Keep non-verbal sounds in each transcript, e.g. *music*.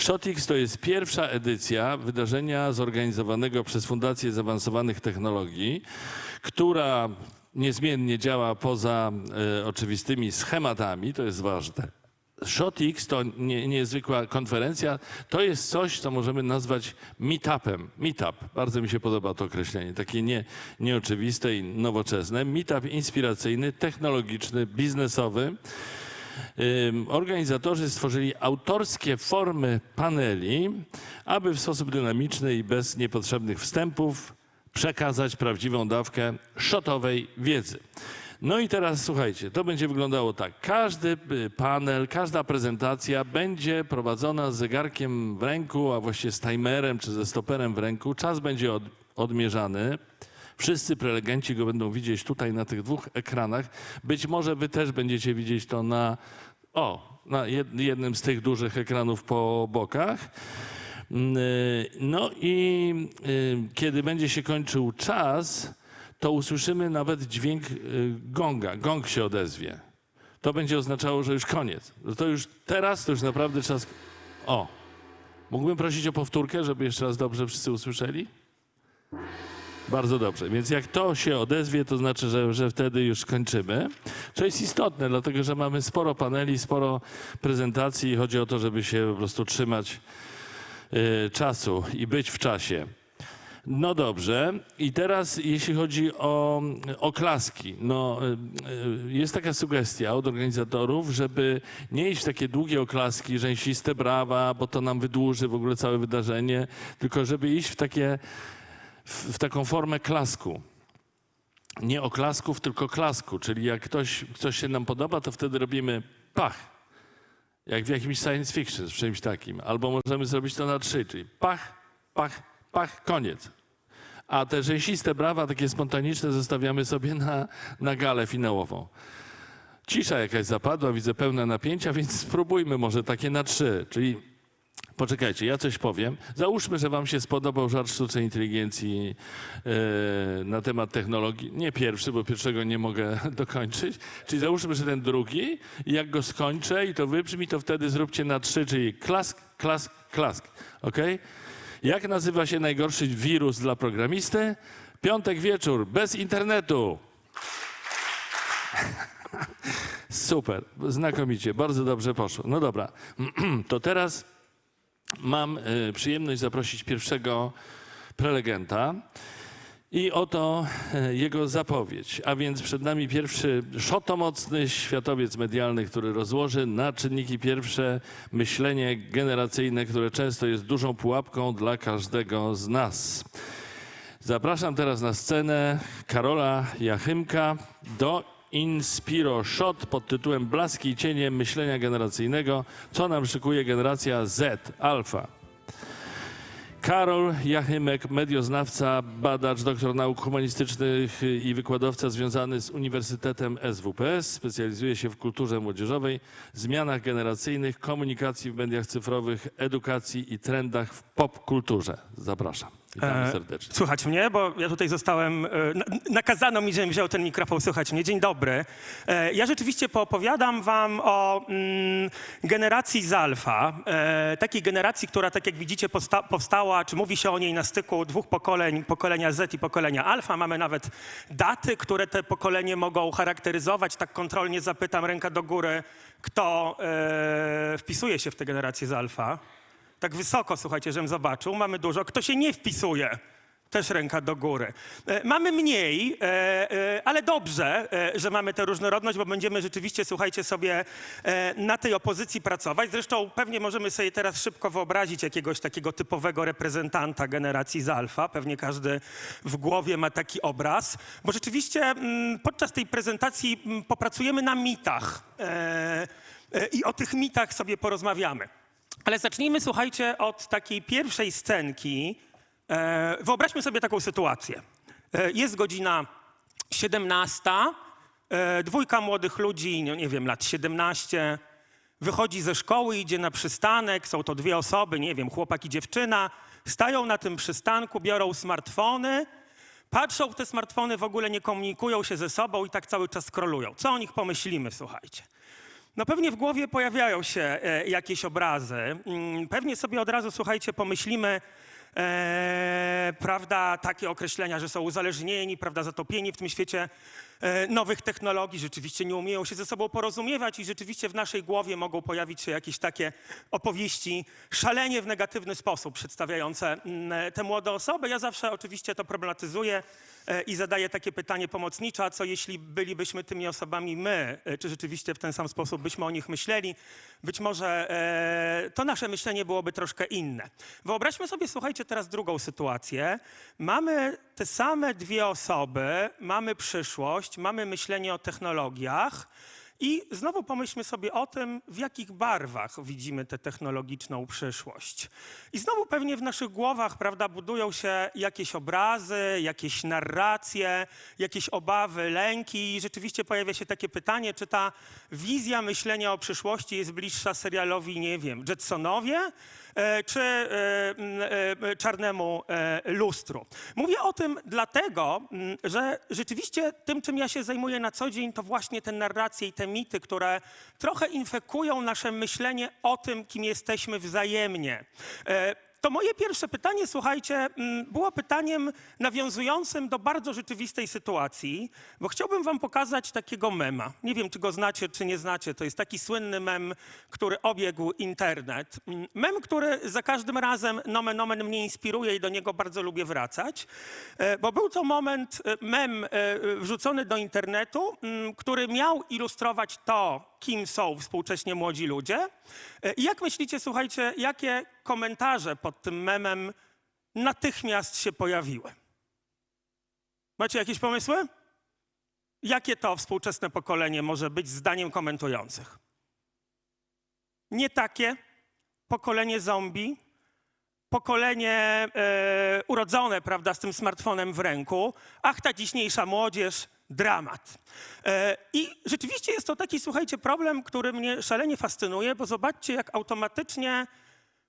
Shotix to jest pierwsza edycja wydarzenia zorganizowanego przez Fundację Zaawansowanych Technologii, która niezmiennie działa poza e, oczywistymi schematami, to jest ważne. Shotix to nie, niezwykła konferencja, to jest coś, co możemy nazwać meetupem. Meetup, bardzo mi się podoba to określenie, takie nie, nieoczywiste i nowoczesne. Meetup inspiracyjny, technologiczny, biznesowy. Organizatorzy stworzyli autorskie formy paneli, aby w sposób dynamiczny i bez niepotrzebnych wstępów przekazać prawdziwą dawkę szotowej wiedzy. No i teraz słuchajcie, to będzie wyglądało tak. Każdy y, panel, każda prezentacja będzie prowadzona z zegarkiem w ręku, a właściwie z timerem czy ze stoperem w ręku. Czas będzie od, odmierzany. Wszyscy prelegenci go będą widzieć tutaj na tych dwóch ekranach. Być może wy też będziecie widzieć to na, o, na jed- jednym z tych dużych ekranów po bokach. Mm, y, No i y, kiedy będzie się kończył czas, to usłyszymy nawet dźwięk y, gonga. Gong się odezwie. To będzie oznaczało, że już koniec. To już teraz, to już naprawdę czas. O, mógłbym prosić o powtórkę, żeby jeszcze raz dobrze wszyscy usłyszeli? Bardzo dobrze. Więc jak to się odezwie, to znaczy, że, że wtedy już kończymy. Co jest istotne, dlatego że mamy sporo paneli, sporo prezentacji i chodzi o to, żeby się po prostu trzymać y, czasu i być w czasie. No dobrze. I teraz jeśli chodzi o oklaski, no y, y, jest taka sugestia od organizatorów, żeby nie iść w takie długie oklaski, rzęsiste brawa, bo to nam wydłuży w ogóle całe wydarzenie, tylko żeby iść w takie w, taką formę klasku. Nie oklasków, tylko klasku, czyli jak ktoś, coś się nam podoba, to wtedy robimy pach. Jak w jakimś science fiction, w czymś takim. Albo możemy zrobić to na trzy, czyli pach, pach, pach, koniec. A te rzęsiste brawa, takie spontaniczne, zostawiamy sobie na, na galę finałową. Cisza jakaś zapadła, widzę pełne napięcia, więc spróbujmy może takie na trzy, czyli Poczekajcie, ja coś powiem. Załóżmy, że Wam się spodobał żart sztucznej inteligencji e, na temat technologii. Nie pierwszy, bo pierwszego nie mogę *laughs* dokończyć. Czyli załóżmy, że ten drugi. Jak go skończę i to wybrzmi, to wtedy zróbcie na trzy, czyli klask, klask, klask. Ok? Jak nazywa się najgorszy wirus dla programisty? Piątek wieczór, bez internetu. *laughs* Super, znakomicie, bardzo dobrze poszło. No dobra, *clears throat* to teraz mam e, przyjemność zaprosić pierwszego prelegenta. I oto e, jego zapowiedź. A więc przed nami pierwszy szotomocny światowiec medialny, który rozłoży na czynniki pierwsze myślenie generacyjne, które często jest dużą pułapką dla każdego z nas. Zapraszam teraz na scenę Karola Jachymka do Inspiro Shot pod tytułem Blaski i cienie myślenia generacyjnego, co nam szykuje generacja Z, alfa. Karol Jachymek, medioznawca, badacz, doktor nauk humanistycznych i wykładowca związany z Uniwersytetem SWPS. Specjalizuje się w kulturze młodzieżowej, zmianach generacyjnych, komunikacji w mediach cyfrowych, edukacji i trendach w popkulturze. Zapraszam. Witamy E, serdecznie. Słychać mnie, bo ja tutaj zostałem, e, na- nakazano mi, żebym wziął ten mikrofon, słychać mnie. Dzień dobry. E, Ja rzeczywiście poopowiadam wam o mm, generacji z alfa, e, takiej generacji, która tak jak widzicie posta- powstała, czy mówi się o niej na styku dwóch pokoleń, pokolenia Z i pokolenia alfa. Mamy nawet daty, które te pokolenie mogą charakteryzować. Tak kontrolnie zapytam, ręka do góry, kto e, wpisuje się w tę generację z alfa. Tak wysoko, słuchajcie, żebym zobaczył. Mamy dużo. Kto się nie wpisuje? Też ręka do góry. E, mamy mniej, e, e, ale dobrze, że mamy tę różnorodność, bo będziemy rzeczywiście, słuchajcie, sobie na tej opozycji pracować. Zresztą pewnie możemy sobie teraz szybko wyobrazić jakiegoś takiego typowego reprezentanta generacji z alfa. Pewnie każdy w głowie ma taki obraz, bo rzeczywiście mm, podczas tej prezentacji mm, popracujemy na mitach i o tych mitach sobie porozmawiamy. Ale zacznijmy, słuchajcie, od takiej pierwszej scenki. E, wyobraźmy sobie taką sytuację. E, jest godzina 17. E, dwójka młodych ludzi, no nie wiem, lat 17, wychodzi ze szkoły, idzie na przystanek. Są to dwie osoby, nie wiem, chłopak i dziewczyna. Stają na tym przystanku, biorą smartfony, patrzą w te smartfony, w ogóle nie komunikują się ze sobą i tak cały czas scrollują. Co o nich pomyślimy, słuchajcie? No pewnie w głowie pojawiają się e, jakieś obrazy. Mm, Pewnie sobie od razu, słuchajcie, pomyślimy, e, prawda, takie określenia, że są uzależnieni, prawda, zatopieni w tym świecie nowych technologii, rzeczywiście nie umieją się ze sobą porozumiewać i rzeczywiście w naszej głowie mogą pojawić się jakieś takie opowieści szalenie w negatywny sposób przedstawiające mm, te młode osoby. Ja zawsze oczywiście to problematyzuję e, i zadaję takie pytanie pomocnicze, a co jeśli bylibyśmy tymi osobami my? E, Czy rzeczywiście w ten sam sposób byśmy o nich myśleli? Być może e, to nasze myślenie byłoby troszkę inne. Wyobraźmy sobie, słuchajcie, teraz drugą sytuację. Mamy te same dwie osoby, mamy przyszłość, mamy myślenie o technologiach. I znowu pomyślmy sobie o tym, w jakich barwach widzimy tę technologiczną przyszłość. I znowu pewnie w naszych głowach, prawda, budują się jakieś obrazy, jakieś narracje, jakieś obawy, lęki. I rzeczywiście pojawia się takie pytanie, czy ta wizja myślenia o przyszłości jest bliższa serialowi, nie wiem, Jetsonowie, czy e, e, czarnemu e, lustru. Mówię o tym dlatego, że rzeczywiście tym, czym ja się zajmuję na co dzień, to właśnie te narracje i te mity, które trochę infekują nasze myślenie o tym, kim jesteśmy wzajemnie. To moje pierwsze pytanie, słuchajcie, mm, było pytaniem nawiązującym do bardzo rzeczywistej sytuacji, bo chciałbym wam pokazać takiego mema. Nie wiem, czy go znacie, czy nie znacie. To jest taki słynny mem, który obiegł internet. Mm, Mem, który za każdym razem nomen omen mnie inspiruje i do niego bardzo lubię wracać, e, bo był to moment, e, mem e, wrzucony do internetu, mm, który miał ilustrować to, kim są współcześnie młodzi ludzie. I jak myślicie, słuchajcie, jakie komentarze pod tym memem natychmiast się pojawiły? Macie jakieś pomysły? Jakie to współczesne pokolenie może być zdaniem komentujących? Nie takie. Pokolenie zombie, pokolenie e, urodzone, prawda, z tym smartfonem w ręku. Ach, ta dzisiejsza młodzież, dramat. E, I rzeczywiście jest to taki, słuchajcie, problem, który mnie szalenie fascynuje, bo zobaczcie, jak automatycznie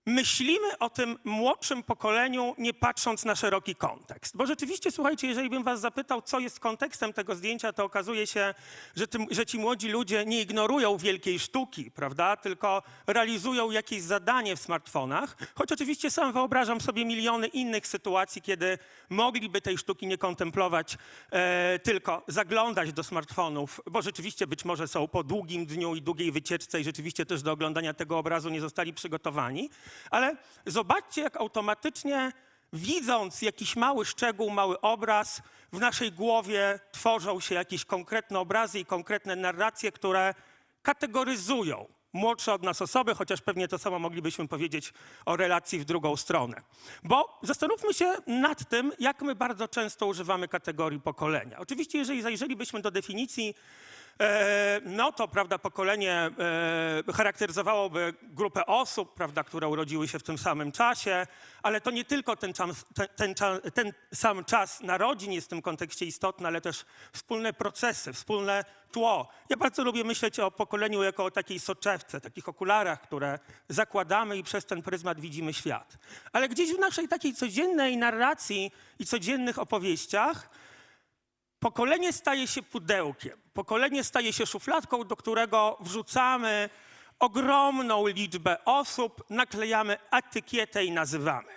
myślimy o tym młodszym pokoleniu, nie patrząc na szeroki kontekst. Bo rzeczywiście, słuchajcie, jeżeli bym was zapytał, co jest kontekstem tego zdjęcia, to okazuje się, że, tym, że ci młodzi ludzie nie ignorują wielkiej sztuki, prawda? Tylko realizują jakieś zadanie w smartfonach. Choć oczywiście sam wyobrażam sobie miliony innych sytuacji, kiedy mogliby tej sztuki nie kontemplować, e, tylko zaglądać do smartfonów, bo rzeczywiście być może są po długim dniu i długiej wycieczce i rzeczywiście też do oglądania tego obrazu nie zostali przygotowani. Ale zobaczcie, jak automatycznie widząc jakiś mały szczegół, mały obraz, w naszej głowie tworzą się jakieś konkretne obrazy i konkretne narracje, które kategoryzują młodsze od nas osoby, chociaż pewnie to samo moglibyśmy powiedzieć o relacji w drugą stronę. Bo zastanówmy się nad tym, jak my bardzo często używamy kategorii pokolenia. Oczywiście, jeżeli zajrzelibyśmy do definicji no to prawda, pokolenie e, charakteryzowałoby grupę osób, prawda, które urodziły się w tym samym czasie, ale to nie tylko ten, czas, ten, ten, ten sam czas narodzin jest w tym kontekście istotny, ale też wspólne procesy, wspólne tło. Ja bardzo lubię myśleć o pokoleniu jako o takiej soczewce, takich okularach, które zakładamy i przez ten pryzmat widzimy świat. Ale gdzieś w naszej takiej codziennej narracji i codziennych opowieściach Pokolenie staje się pudełkiem, pokolenie staje się szufladką, do którego wrzucamy ogromną liczbę osób, naklejamy etykietę i nazywamy.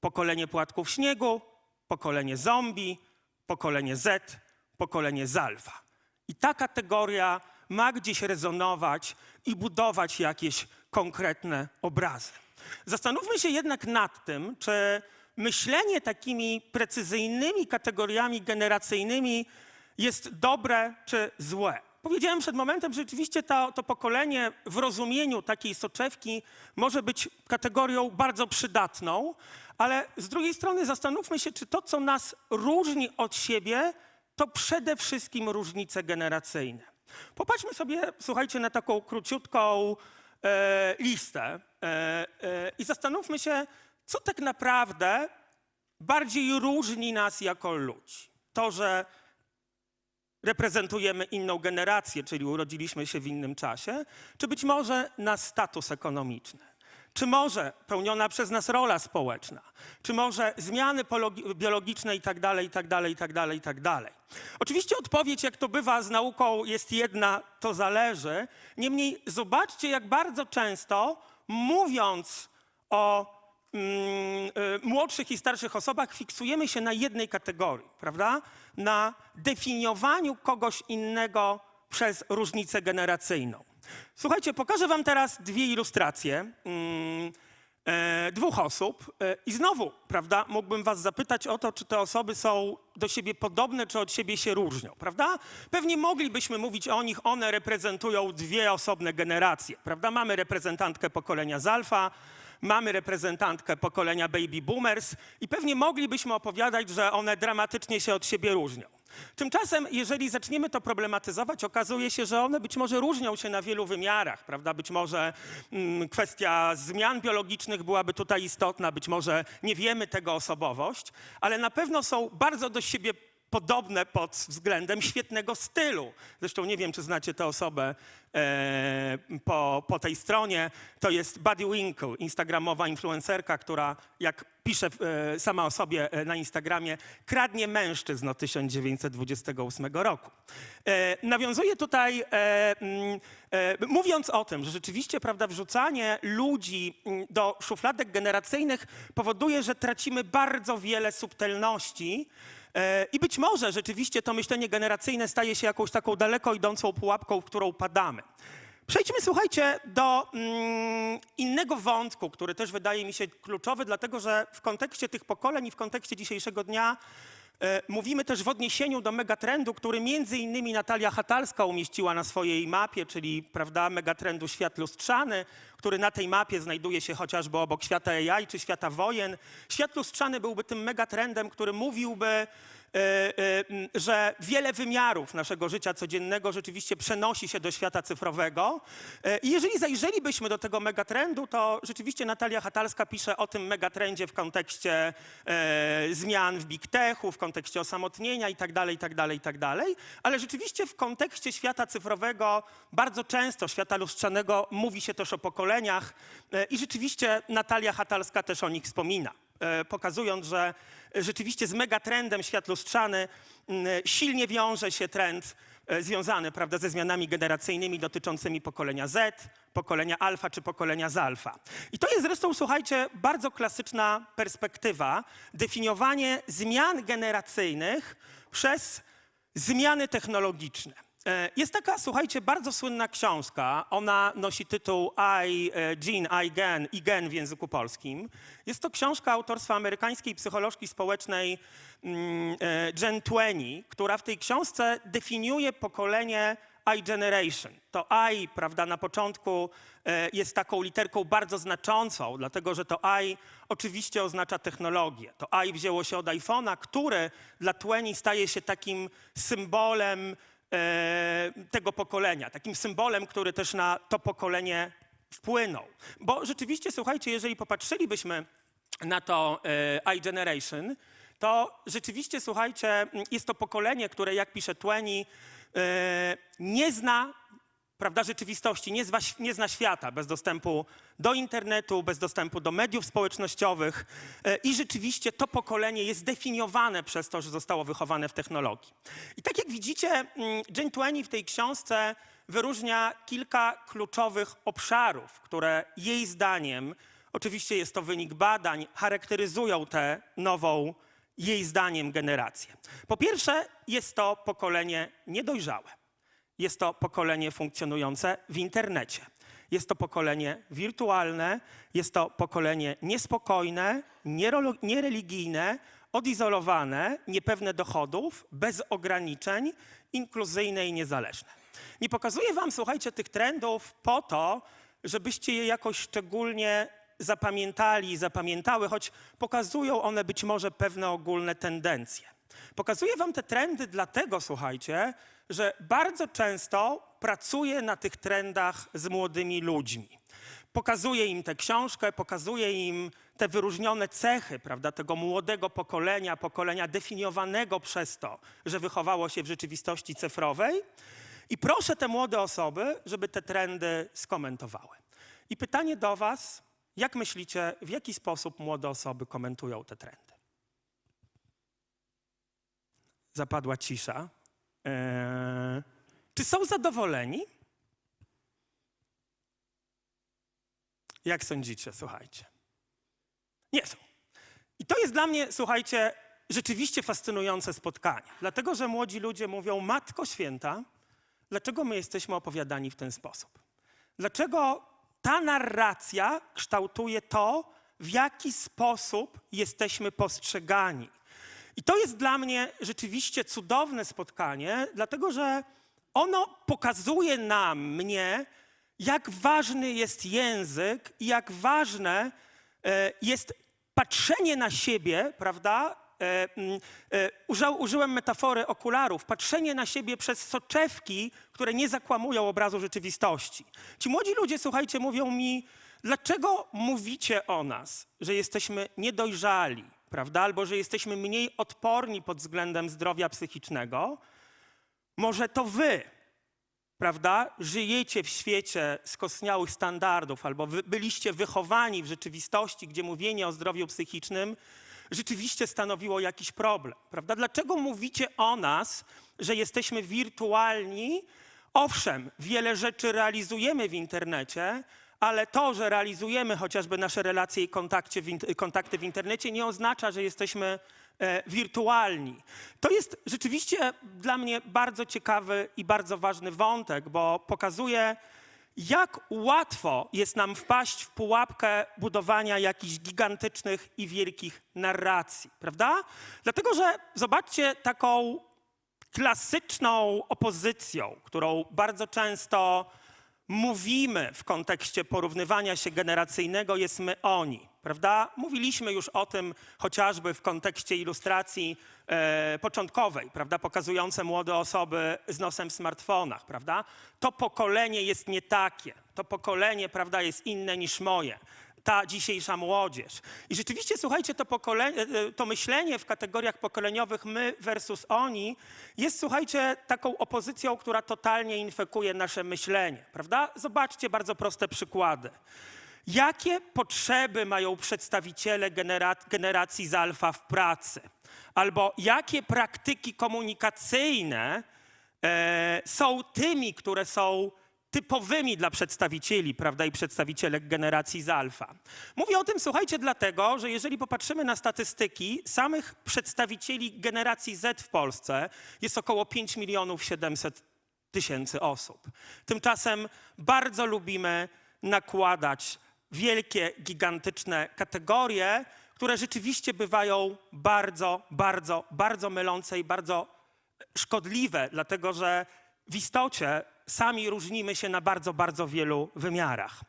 Pokolenie płatków śniegu, pokolenie zombie, pokolenie Z, pokolenie Zalfa. I ta kategoria ma gdzieś rezonować i budować jakieś konkretne obrazy. Zastanówmy się jednak nad tym, czy myślenie takimi precyzyjnymi kategoriami generacyjnymi jest dobre czy złe. Powiedziałem przed momentem, że rzeczywiście to, to pokolenie w rozumieniu takiej soczewki może być kategorią bardzo przydatną, ale z drugiej strony zastanówmy się, czy to, co nas różni od siebie, to przede wszystkim różnice generacyjne. Popatrzmy sobie, słuchajcie, na taką króciutką e, listę e, e, i zastanówmy się, co tak naprawdę bardziej różni nas jako ludzi. To, że reprezentujemy inną generację, czyli urodziliśmy się w innym czasie, czy być może nasz status ekonomiczny. Czy może pełniona przez nas rola społeczna? Czy może zmiany biologiczne i tak dalej, i tak dalej, i tak dalej, i tak dalej? Oczywiście odpowiedź, jak to bywa z nauką, jest jedna, to zależy. Niemniej zobaczcie, jak bardzo często mówiąc o młodszych i starszych osobach, fiksujemy się na jednej kategorii, prawda? Na definiowaniu kogoś innego przez różnicę generacyjną. Słuchajcie, pokażę wam teraz dwie ilustracje mm, e, dwóch osób e, i znowu, prawda, mógłbym was zapytać o to, czy te osoby są do siebie podobne, czy od siebie się różnią, prawda? Pewnie moglibyśmy mówić o nich, one reprezentują dwie osobne generacje, prawda? Mamy reprezentantkę pokolenia z alfa, mamy reprezentantkę pokolenia baby boomers i pewnie moglibyśmy opowiadać, że one dramatycznie się od siebie różnią. Tymczasem, jeżeli zaczniemy to problematyzować, okazuje się, że one być może różnią się na wielu wymiarach, prawda? Być może mm, kwestia zmian biologicznych byłaby tutaj istotna, być może nie wiemy tego osobowość, ale na pewno są bardzo do siebie podobne pod względem świetnego stylu. Zresztą nie wiem, czy znacie tę osobę e, po, po tej stronie. To jest Buddy Winkle, instagramowa influencerka, która, jak pisze e, sama o sobie e, na Instagramie, kradnie mężczyzn od 1928 roku. E, nawiązuje tutaj, e, mm, e, mówiąc o tym, że rzeczywiście prawda, wrzucanie ludzi mm, do szufladek generacyjnych powoduje, że tracimy bardzo wiele subtelności, I być może rzeczywiście to myślenie generacyjne staje się jakąś taką daleko idącą pułapką, w którą padamy. Przejdźmy, słuchajcie, do mm, innego wątku, który też wydaje mi się kluczowy, dlatego że w kontekście tych pokoleń i w kontekście dzisiejszego dnia e, mówimy też w odniesieniu do megatrendu, który między innymi Natalia Hatalska umieściła na swojej mapie, czyli prawda, megatrendu świat lustrzany, który na tej mapie znajduje się chociażby obok świata AI czy świata wojen. Świat lustrzany byłby tym megatrendem, który mówiłby, e, e, że wiele wymiarów naszego życia codziennego rzeczywiście przenosi się do świata cyfrowego. E, I jeżeli zajrzelibyśmy do tego megatrendu, to rzeczywiście Natalia Hatalska pisze o tym megatrendzie w kontekście e, zmian w big techu, w kontekście osamotnienia i tak dalej, i tak dalej, i tak dalej. Ale rzeczywiście w kontekście świata cyfrowego bardzo często, świata lustrzanego, mówi się też o pokoleniach e, i rzeczywiście Natalia Hatalska też o nich wspomina e, pokazując, że rzeczywiście z megatrendem świat lustrzany mm, silnie wiąże się trend e, związany prawda, ze zmianami generacyjnymi dotyczącymi pokolenia Z, pokolenia alfa czy pokolenia z alfa. I to jest zresztą, słuchajcie, bardzo klasyczna perspektywa, definiowanie zmian generacyjnych przez zmiany technologiczne. E, Jest taka, słuchajcie, bardzo słynna książka. Ona nosi tytuł I, e, Gene, I, Gen, I, Gen w języku polskim. Jest to książka autorstwa amerykańskiej psycholożki społecznej mm, e, Jen Tweney, która w tej książce definiuje pokolenie I generation. To I, prawda, na początku jest taką literką bardzo znaczącą, dlatego że to I oczywiście oznacza technologię. To I wzięło się od iPhone'a, który dla Tweney staje się takim symbolem tego pokolenia, takim symbolem, który też na to pokolenie wpłynął. Bo rzeczywiście, słuchajcie, jeżeli popatrzylibyśmy na to e, iGeneration, to rzeczywiście, słuchajcie, jest to pokolenie, które, jak pisze Twenty, e, nie zna prawda, rzeczywistości, nie zna, nie zna świata bez dostępu do internetu, bez dostępu do mediów społecznościowych e, i rzeczywiście to pokolenie jest definiowane przez to, że zostało wychowane w technologii. I tak jak widzicie, mm, Jane Twenty w tej książce wyróżnia kilka kluczowych obszarów, które jej zdaniem, oczywiście jest to wynik badań, charakteryzują tę nową, jej zdaniem, generację. Po pierwsze, jest to pokolenie niedojrzałe. Jest to pokolenie funkcjonujące w internecie. Jest to pokolenie wirtualne, jest to pokolenie niespokojne, niereligijne, odizolowane, niepewne dochodów, bez ograniczeń, inkluzyjne i niezależne. Nie pokazuję wam, słuchajcie, tych trendów po to, żebyście je jakoś szczególnie zapamiętali zapamiętały, choć pokazują one być może pewne ogólne tendencje. Pokazuję wam te trendy dlatego, słuchajcie, że bardzo często pracuję na tych trendach z młodymi ludźmi. Pokazuję im tę książkę, pokazuję im te wyróżnione cechy, prawda, tego młodego pokolenia, pokolenia definiowanego przez to, że wychowało się w rzeczywistości cyfrowej. I proszę te młode osoby, żeby te trendy skomentowały. I pytanie do Was, Jak myślicie, w jaki sposób młode osoby komentują te trendy? Zapadła cisza. Eee, czy są zadowoleni? Jak sądzicie, słuchajcie? Nie są. I to jest dla mnie, słuchajcie, rzeczywiście fascynujące spotkanie. Dlatego, że młodzi ludzie mówią, Matko Święta, dlaczego my jesteśmy opowiadani w ten sposób? Dlaczego ta narracja kształtuje to, w jaki sposób jesteśmy postrzegani? I to jest dla mnie rzeczywiście cudowne spotkanie, dlatego że ono pokazuje nam, mnie, jak ważny jest język i jak ważne e, jest patrzenie na siebie, prawda? E, e, użył, użyłem metafory okularów, patrzenie na siebie przez soczewki, które nie zakłamują obrazu rzeczywistości. Ci młodzi ludzie, słuchajcie, mówią mi, dlaczego mówicie o nas, że jesteśmy niedojrzali, prawda? Albo że jesteśmy mniej odporni pod względem zdrowia psychicznego? Może to wy, prawda, żyjecie w świecie skostniałych standardów, albo wy byliście wychowani w rzeczywistości, gdzie mówienie o zdrowiu psychicznym rzeczywiście stanowiło jakiś problem, prawda? Dlaczego mówicie o nas, że jesteśmy wirtualni? Owszem, wiele rzeczy realizujemy w internecie, ale to, że realizujemy chociażby nasze relacje i w kontakty w internecie, nie oznacza, że jesteśmy e, wirtualni. To jest rzeczywiście dla mnie bardzo ciekawy i bardzo ważny wątek, bo pokazuje, jak łatwo jest nam wpaść w pułapkę budowania jakichś gigantycznych i wielkich narracji, prawda? Dlatego, że zobaczcie taką klasyczną opozycją, którą bardzo często mówimy w kontekście porównywania się generacyjnego, jest my oni, prawda? Mówiliśmy już o tym chociażby w kontekście ilustracji e, początkowej, prawda? Pokazujące młode osoby z nosem w smartfonach, prawda? To pokolenie jest nie takie, to pokolenie, prawda, jest inne niż moje ta dzisiejsza młodzież. I rzeczywiście, słuchajcie, to, pokolenie, e, to myślenie w kategoriach pokoleniowych my versus oni jest, słuchajcie, taką opozycją, która totalnie infekuje nasze myślenie, prawda? Zobaczcie bardzo proste przykłady. Jakie potrzeby mają przedstawiciele genera generacji z alfa w pracy? Albo jakie praktyki komunikacyjne e, są tymi, które są typowymi dla przedstawicieli, prawda, i przedstawicielek generacji z alfa. Mówię o tym, słuchajcie, dlatego, że jeżeli popatrzymy na statystyki, samych przedstawicieli generacji Z w Polsce jest około 5 milionów 700 tysięcy osób. Tymczasem bardzo lubimy nakładać wielkie, gigantyczne kategorie, które rzeczywiście bywają bardzo, bardzo, bardzo mylące i bardzo szkodliwe, dlatego że w istocie sami różnimy się na bardzo, bardzo wielu wymiarach.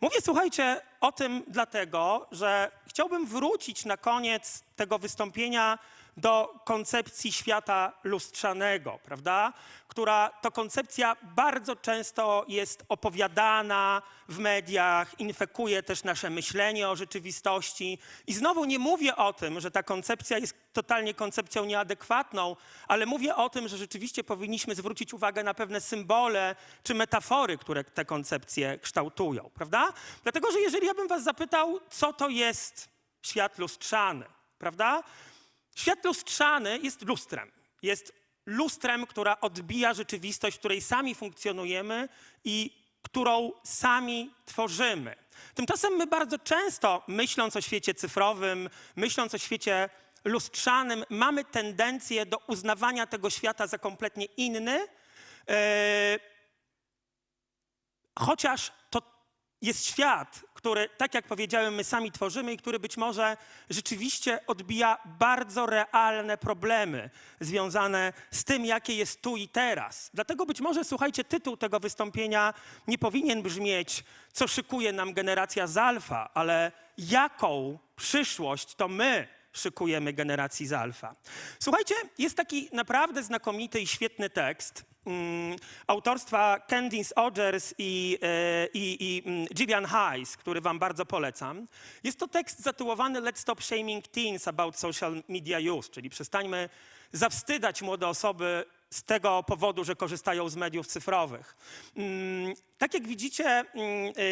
Mówię, słuchajcie, o tym dlatego, że chciałbym wrócić na koniec tego wystąpienia do koncepcji świata lustrzanego, prawda? Która to koncepcja bardzo często jest opowiadana w mediach, infekuje też nasze myślenie o rzeczywistości. I znowu nie mówię o tym, że ta koncepcja jest totalnie koncepcją nieadekwatną, ale mówię o tym, że rzeczywiście powinniśmy zwrócić uwagę na pewne symbole czy metafory, które te koncepcje kształtują, prawda? Dlatego, że jeżeli ja bym was zapytał, co to jest świat lustrzany, prawda? Świat lustrzany jest lustrem. Jest lustrem, która odbija rzeczywistość, w której sami funkcjonujemy i którą sami tworzymy. Tymczasem my bardzo często, myśląc o świecie cyfrowym, myśląc o świecie lustrzanym, mamy tendencję do uznawania tego świata za kompletnie inny, e, chociaż to jest świat, który, tak jak powiedziałem, my sami tworzymy i który być może rzeczywiście odbija bardzo realne problemy związane z tym, jakie jest tu i teraz. Dlatego być może, słuchajcie, tytuł tego wystąpienia nie powinien brzmieć, co szykuje nam generacja z alfa, ale jaką przyszłość to my szykujemy generacji z alfa. Słuchajcie, jest taki naprawdę znakomity i świetny tekst mm, autorstwa Candice Ogers i, e, i, i mm, Gillian Hayes, który wam bardzo polecam. Jest to tekst zatytułowany Let's Stop Shaming Teens About Social Media Use, czyli przestańmy zawstydać młode osoby z tego powodu, że korzystają z mediów cyfrowych. Mm, Tak jak widzicie, mm, y,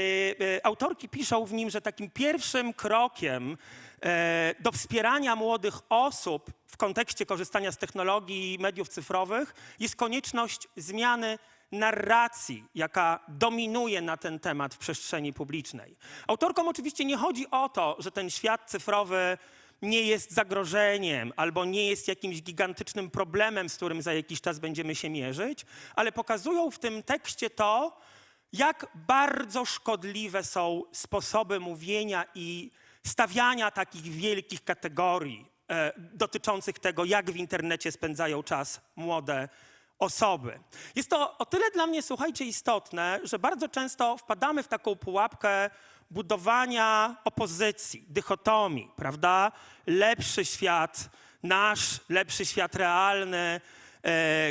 y, autorki piszą w nim, że takim pierwszym krokiem e, do wspierania młodych osób w kontekście korzystania z technologii i mediów cyfrowych jest konieczność zmiany narracji, jaka dominuje na ten temat w przestrzeni publicznej. Autorkom oczywiście nie chodzi o to, że ten świat cyfrowy nie jest zagrożeniem albo nie jest jakimś gigantycznym problemem, z którym za jakiś czas będziemy się mierzyć, ale pokazują w tym tekście to, jak bardzo szkodliwe są sposoby mówienia i stawiania takich wielkich kategorii dotyczących tego, jak w internecie spędzają czas młode osoby. Jest to o tyle dla mnie, słuchajcie, istotne, że bardzo często wpadamy w taką pułapkę budowania opozycji, dychotomii, prawda? Lepszy świat nasz, lepszy świat realny, e,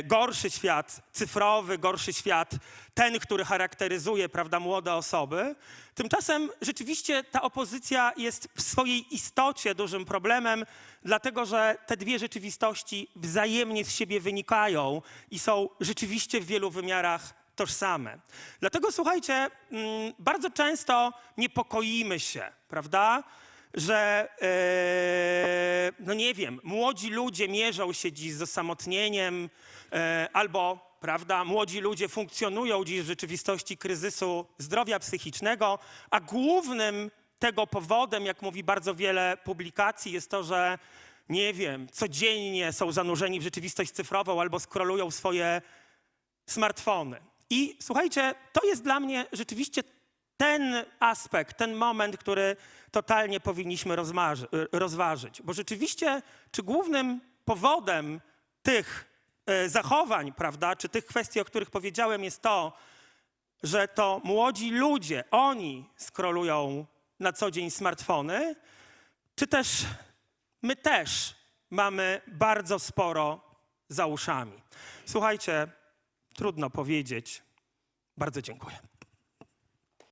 gorszy świat cyfrowy, gorszy świat ten, który charakteryzuje prawda, młode osoby. Tymczasem rzeczywiście ta opozycja jest w swojej istocie dużym problemem, dlatego że te dwie rzeczywistości wzajemnie z siebie wynikają i są rzeczywiście w wielu wymiarach tożsame. Dlatego słuchajcie, mm, bardzo często niepokoimy się, prawda? Że e, no nie wiem, młodzi ludzie mierzą się dziś z osamotnieniem, e, albo prawda, młodzi ludzie funkcjonują dziś w rzeczywistości kryzysu zdrowia psychicznego, a głównym tego powodem, jak mówi bardzo wiele publikacji, jest to, że nie wiem, codziennie są zanurzeni w rzeczywistość cyfrową albo skrolują swoje smartfony. I słuchajcie, to jest dla mnie rzeczywiście ten aspekt, ten moment, który totalnie powinniśmy rozważyć. Bo rzeczywiście, czy głównym powodem tych e, zachowań, prawda, czy tych kwestii, o których powiedziałem, jest to, że to młodzi ludzie, oni skrolują na co dzień smartfony, czy też my też mamy bardzo sporo za uszami. Słuchajcie, trudno powiedzieć. Bardzo dziękuję.